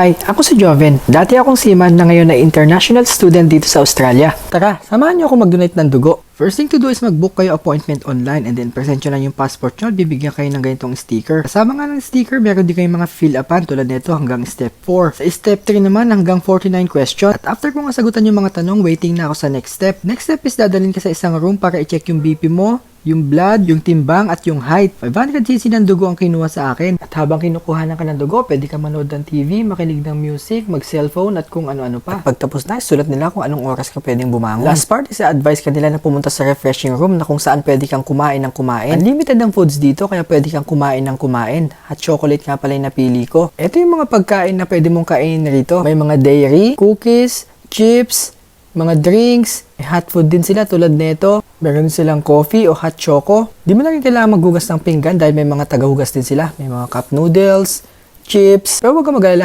Hi, ako si Joven. Dati akong seaman na ngayon ay international student dito sa Australia. Tara, samahan niyo ako mag-donate ng dugo. First thing to do is mag-book kayo appointment online and then present nyo lang yung passport nyo at bibigyan kayo ng ganitong sticker. Kasama nga ng sticker, meron din kayong mga fill upan tulad nito hanggang step 4. Sa step 3 naman hanggang 49 question. At after ko nga sagutan yung mga tanong, waiting na ako sa next step. Next step is dadalhin ka sa isang room para i-check yung BP mo, yung blood, yung timbang at yung height. 500cc ng dugo ang kinuha sa akin. At habang kinukuha ka ng dugo, pwede ka manood ng TV, makinig ng music, mag-cellphone at kung ano-ano pa. At pagtapos na, sulat nila kung anong oras ka pwedeng bumangon. Last part is advice ka nila na pumunta sa refreshing room na kung saan pwede kang kumain ng kumain. Unlimited ang foods dito kaya pwede kang kumain ng kumain. At chocolate nga pala yung napili ko. Ito yung mga pagkain na pwede mong kainin rito. May mga dairy, cookies, chips, mga drinks, may hot food din sila tulad nito. Meron silang coffee o hot choco. Di mo na rin kailangan maghugas ng pinggan dahil may mga tagahugas din sila. May mga cup noodles, chips. Pero huwag ka mag-alala,